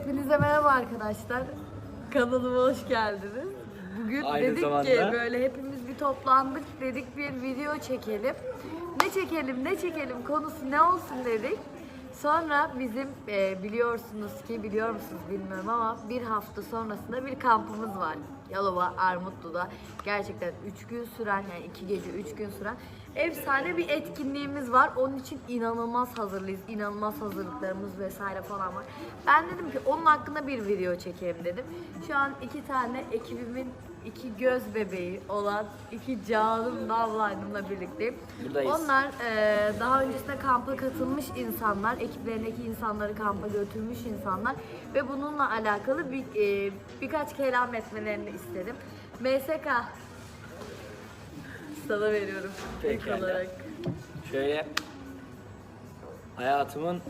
Hepinize merhaba arkadaşlar. Kanalıma hoş geldiniz. Bugün Aynı dedik zamanda- ki böyle hepimiz bir toplandık dedik bir video çekelim. Ne çekelim ne çekelim konusu ne olsun dedik. Sonra bizim e, biliyorsunuz ki biliyor musunuz bilmiyorum ama bir hafta sonrasında bir kampımız var. Yalova Armutlu'da gerçekten 3 gün süren yani 2 gece 3 gün süren efsane bir etkinliğimiz var. Onun için inanılmaz hazırlıyız. İnanılmaz hazırlıklarımız vesaire falan var. Ben dedim ki onun hakkında bir video çekelim dedim. Şu an iki tane ekibimin iki göz bebeği olan iki canım Navline'ımla birlikteyim. Buradayız. Onlar eee, daha öncesinde kampa katılmış insanlar, ekiplerindeki insanları kampa götürmüş insanlar ve bununla alakalı bir eee, birkaç kelam etmelerini istedim. MSK sana veriyorum ilk Pekala. olarak. Şöyle hayatımın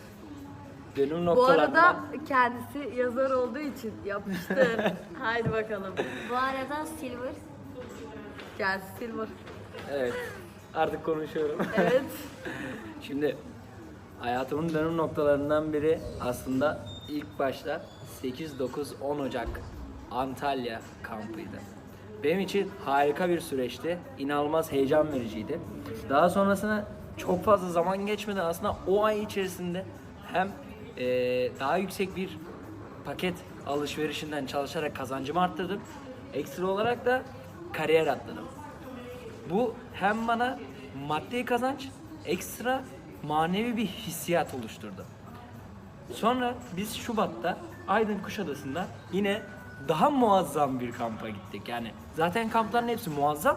dönüm Bu noktalarından arada kendisi yazar olduğu için yapmıştır. Haydi bakalım. Bu arada Silver Kendisi Silver. evet artık konuşuyorum. Evet. Şimdi hayatımın dönüm noktalarından biri aslında ilk başta 8 9 10 Ocak Antalya kampıydı. Benim için harika bir süreçti. İnanılmaz heyecan vericiydi. Daha sonrasında çok fazla zaman geçmeden aslında o ay içerisinde hem eee, daha yüksek bir paket alışverişinden çalışarak kazancımı arttırdım. Ekstra olarak da kariyer atladım. Bu hem bana maddi kazanç, ekstra manevi bir hissiyat oluşturdu. Sonra biz Şubat'ta Aydın Kuşadası'nda yine daha muazzam bir kampa gittik. Yani zaten kampların hepsi muazzam.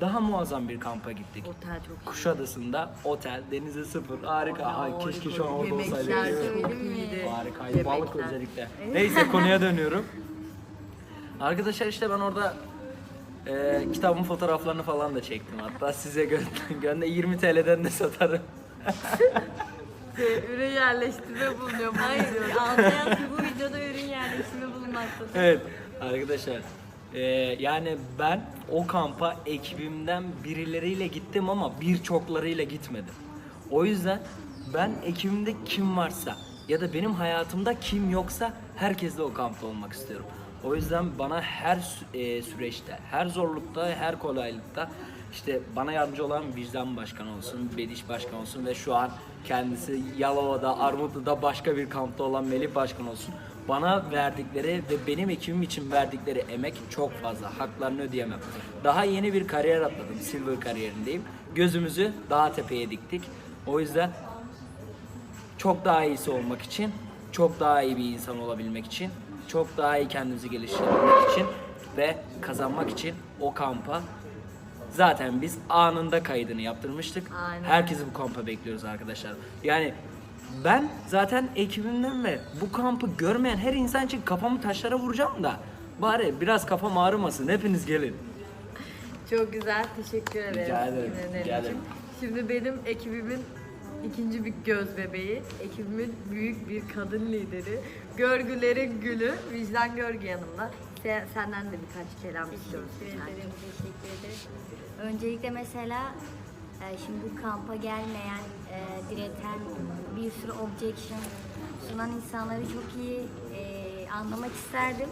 Daha muazzam bir kampa gittik. Otel çok iyi. Kuşadası'nda otel, denize sıfır, harika. Ay keşke şu an orada olsaydık. Yemekler çok iyiydi. Harikaydı. Balık Yemekler. özellikle. Neyse konuya dönüyorum. Arkadaşlar işte ben orada e, kitabın fotoğraflarını falan da çektim. Hatta size gö- gönder 20 TL'den de satarım. Ürün yerleştirme bulunuyor. Hayır, Altay bu videoda ürün yerleşimi bulunmaktadır. Evet arkadaşlar e, yani ben o kampa ekibimden birileriyle gittim ama birçoklarıyla gitmedim. O yüzden ben ekibimde kim varsa ya da benim hayatımda kim yoksa herkesle o kampta olmak istiyorum. O yüzden bana her e, süreçte, her zorlukta, her kolaylıkta işte bana yardımcı olan vicdan başkanı olsun, Bediş başkan olsun ve şu an kendisi Yalova'da, Armutlu'da başka bir kampta olan Melih başkan olsun. Bana verdikleri ve benim ekibim için verdikleri emek çok fazla. Haklarını ödeyemem. Daha yeni bir kariyer atladım. Silver kariyerindeyim. Gözümüzü daha tepeye diktik. O yüzden çok daha iyisi olmak için, çok daha iyi bir insan olabilmek için, çok daha iyi kendimizi geliştirebilmek için ve kazanmak için o kampa zaten biz anında kaydını yaptırmıştık. Aynen. Herkesi bu kampa bekliyoruz arkadaşlar. Yani ben zaten ekibimden ve bu kampı görmeyen her insan için kafamı taşlara vuracağım da bari biraz kafam ağrımasın. Hepiniz gelin. Çok güzel, teşekkür ederim. Rica ederim, rica ederim. Şimdi benim ekibimin ikinci bir göz bebeği, ekibimin büyük bir kadın lideri, görgülerin gülü, vicdan görgü yanımda. Sen, senden de birkaç kelam istiyoruz. Teşekkür ederim, teşekkür ederim. Öncelikle mesela e, şimdi bu kampa gelmeyen, e, direten, bir sürü objection sunan insanları çok iyi e, anlamak isterdim.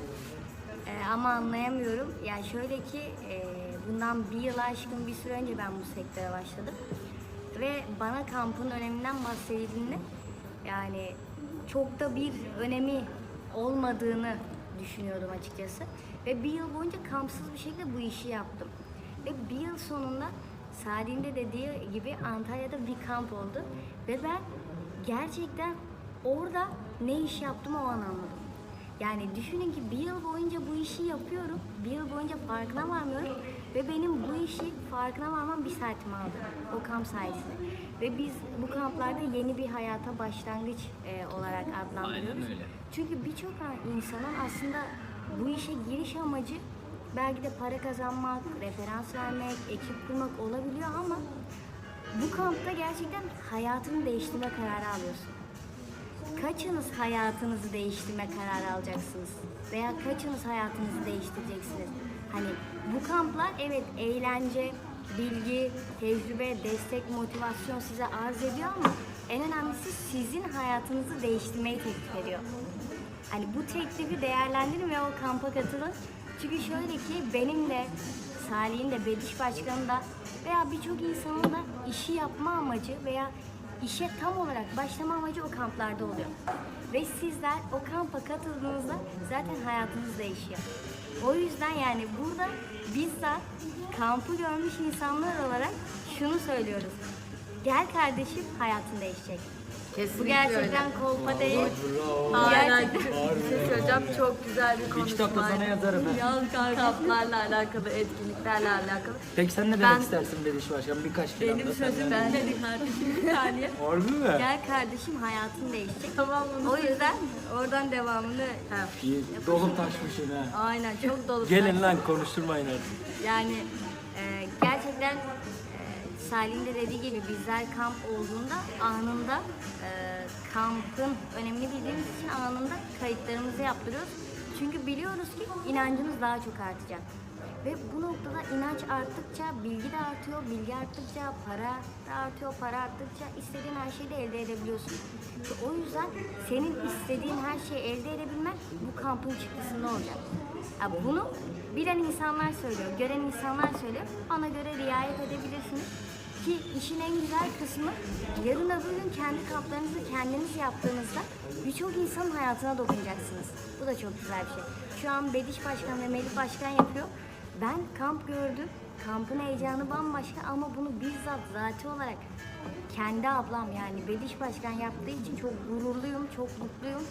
E, ama anlayamıyorum. Yani şöyle ki e, bundan bir yıl aşkın bir süre önce ben bu sektöre başladım. Ve bana kampın öneminden bahsedildiğinde yani çok da bir önemi olmadığını düşünüyordum açıkçası. Ve bir yıl boyunca kampsız bir şekilde bu işi yaptım. Ve bir yıl sonunda Salih'in de dediği gibi Antalya'da bir kamp oldu. Ve ben gerçekten orada ne iş yaptım o an anladım. Yani düşünün ki bir yıl boyunca bu işi yapıyorum. Bir yıl boyunca farkına varmıyorum. Ve benim bu işi farkına varmam bir saatimi aldı. O kamp sayesinde. Ve biz bu kamplarda yeni bir hayata başlangıç e, olarak adlandırıyoruz. Aynen öyle. Çünkü birçok insanın aslında bu işe giriş amacı belki de para kazanmak, referans vermek, ekip kurmak olabiliyor ama bu kampta gerçekten hayatını değiştirme kararı alıyorsun. Kaçınız hayatınızı değiştirme kararı alacaksınız? Veya kaçınız hayatınızı değiştireceksiniz? Hani bu kamplar evet eğlence, bilgi, tecrübe, destek, motivasyon size arz ediyor ama en önemlisi sizin hayatınızı değiştirmeyi teklif ediyor. hani bu teklifi değerlendirin ve o kampa katılın. Çünkü şöyle ki benim de Salih'in de Bediş Başkan'ın da veya birçok insanın da işi yapma amacı veya işe tam olarak başlama amacı o kamplarda oluyor. Ve sizler o kampa katıldığınızda zaten hayatınız değişiyor. O yüzden yani burada bizzat kampı görmüş insanlar olarak şunu söylüyoruz. Gel kardeşim hayatın değişecek. Kesinlikle Bu gerçekten kolpa değil. Aynen. Söyleyeceğim. Çok güzel bir Bir kitapta konuşma. sana yazarım ben. Kamplarla alakalı, etkinliklerle alakalı. Peki sen ne demek Ben- istersin Bediş Başkan? Birkaç kelam Benim sözüm ben dedi kardeşim bir saniye. Harbi mi? Gel kardeşim hayatın değişecek. Tamam bunu O yüzden oradan devamını. İyi, dolu taşmışsın ha. aynen çok dolu. Gelin lan konuşturmayın artık. Yani e, gerçekten Salih'in de dediği gibi bizler kamp olduğunda anında e, kampın önemini bildiğimiz için anında kayıtlarımızı yaptırıyoruz. Çünkü biliyoruz ki inancımız daha çok artacak. Ve bu noktada inanç arttıkça bilgi de artıyor, bilgi arttıkça para da artıyor, para arttıkça istediğin her şeyi de elde edebiliyorsun. Ve o yüzden senin istediğin her şeyi elde edebilmen bu kampın çıktısında olacak. Ya bunu bilen insanlar söylüyor, gören insanlar söylüyor. Ona göre riayet edebilirsiniz. Ki işin en güzel kısmı yarın öbür gün kendi kamplarınızı kendiniz yaptığınızda birçok insanın hayatına dokunacaksınız. Bu da çok güzel bir şey. Şu an Bediş Başkan ve Melih Başkan yapıyor. Ben kamp gördüm. Kampın heyecanı bambaşka ama bunu bizzat zati olarak kendi ablam yani Bediş Başkan yaptığı için çok gururluyum, çok mutluyum.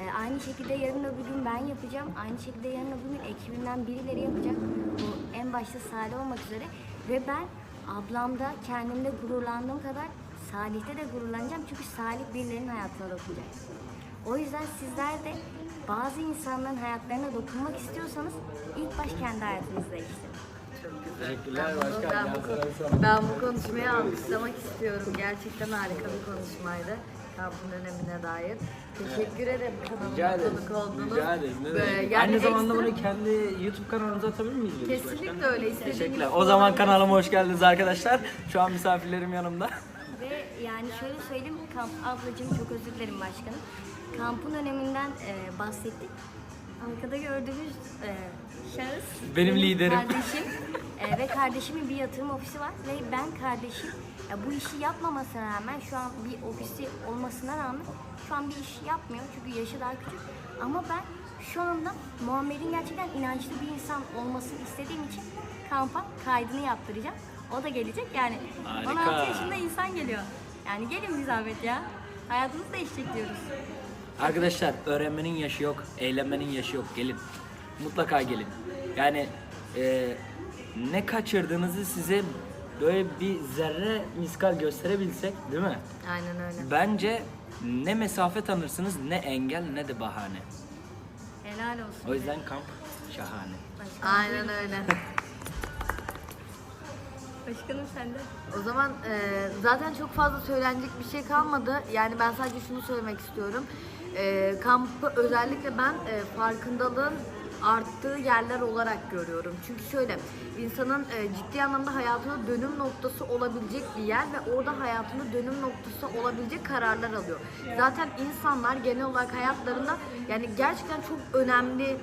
Ee, aynı şekilde yarın öbür gün ben yapacağım. Aynı şekilde yarın öbür gün ekibimden birileri yapacak. Bu en başta Salih olmak üzere. Ve ben ablamda kendimde gururlandığım kadar Salih'te de gururlanacağım. Çünkü Salih birilerinin hayatına dokunacak. O yüzden sizler de bazı insanların hayatlarına dokunmak istiyorsanız ilk baş kendi hayatınızı değiştirin. Teşekkürler Ben, başkan. ben, bu, ben bu konuşmayı alkışlamak istiyorum. Gerçekten harika bir konuşmaydı. Kampın önemine dair. Teşekkür ederim Rica kanalıma ederim. konuk oldunuz. Rica ederim. Ne Böyle demek. yani Aynı zamanda ekstra- bunu kendi YouTube kanalınıza atabilir miyiz? Kesinlikle Başkan? öyle. İstediğiniz Teşekkürler. O zaman kanalıma hoş geldiniz arkadaşlar. Şu an misafirlerim yanımda. Ve yani şöyle söyleyeyim, kamp ablacığım çok özür dilerim başkanım. Kampın öneminden e, bahsettik. Arkada gördüğünüz e, şahıs Benim liderim. Kardeşim E, ve kardeşimin bir yatırım ofisi var ve ben kardeşim ya bu işi yapmamasına rağmen şu an bir ofisi olmasına rağmen şu an bir iş yapmıyor çünkü yaşı daha küçük. Ama ben şu anda Muhammed'in gerçekten inançlı bir insan olmasını istediğim için kampa kaydını yaptıracağım. O da gelecek yani Harika. 16 yaşında insan geliyor. Yani gelin bir zahmet ya. Hayatınız değişecek diyoruz. Arkadaşlar öğrenmenin yaşı yok, eğlenmenin yaşı yok. Gelin. Mutlaka gelin. Yani e, ne kaçırdığınızı size böyle bir zerre miskal gösterebilsek değil mi? Aynen öyle. Bence ne mesafe tanırsınız ne engel ne de bahane. Helal olsun. O yüzden kamp şahane. Başkanım, Aynen öyle. Başkanım sende. O zaman e, zaten çok fazla söylenecek bir şey kalmadı. Yani ben sadece şunu söylemek istiyorum. E, kampı özellikle ben e, farkındalığın arttığı yerler olarak görüyorum. Çünkü şöyle insanın e, ciddi anlamda hayatına dönüm noktası olabilecek bir yer ve orada hayatında dönüm noktası olabilecek kararlar alıyor. Zaten insanlar genel olarak hayatlarında yani gerçekten çok önemli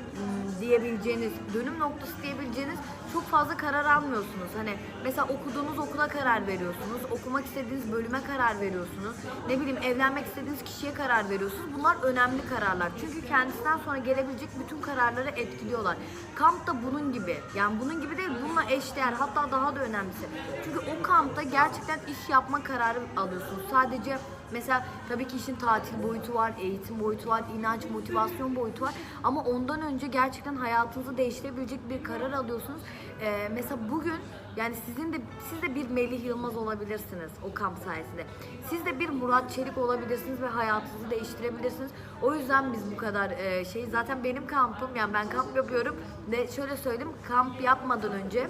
diyebileceğiniz, dönüm noktası diyebileceğiniz çok fazla karar almıyorsunuz. Hani mesela okuduğunuz okula karar veriyorsunuz, okumak istediğiniz bölüme karar veriyorsunuz. Ne bileyim evlenmek istediğiniz kişiye karar veriyorsunuz. Bunlar önemli kararlar. Çünkü kendisinden sonra gelebilecek bütün kararları etkiliyorlar. Kamp da bunun gibi. Yani bunun gibi değil, bununla eşdeğer. Hatta daha da önemlisi. Çünkü o kampta gerçekten iş yapma kararı alıyorsunuz. Sadece Mesela tabii ki işin tatil boyutu var, eğitim boyutu var, inanç, motivasyon boyutu var. Ama ondan önce gerçekten hayatınızı değiştirebilecek bir karar alıyorsunuz. Ee, mesela bugün yani sizin de siz de bir Melih Yılmaz olabilirsiniz o kamp sayesinde. Siz de bir Murat Çelik olabilirsiniz ve hayatınızı değiştirebilirsiniz. O yüzden biz bu kadar e, şey zaten benim kampım yani ben kamp yapıyorum ve şöyle söyleyeyim kamp yapmadan önce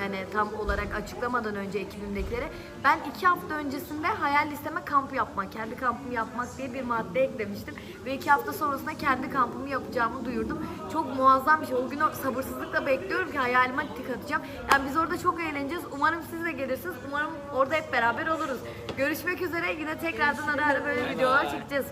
yani tam olarak açıklamadan önce ekibimdekilere ben iki hafta öncesinde hayal listeme kamp yapmak, kendi kampımı yapmak diye bir madde eklemiştim. Ve iki hafta sonrasında kendi kampımı yapacağımı duyurdum. Çok muazzam bir şey. O günü sabırsızlıkla bekliyorum ki hayalime tik atacağım. Yani biz orada çok eğleneceğiz. Umarım siz de gelirsiniz. Umarım orada hep beraber oluruz. Görüşmek üzere. Yine tekrardan ara ara böyle videolar çekeceğiz.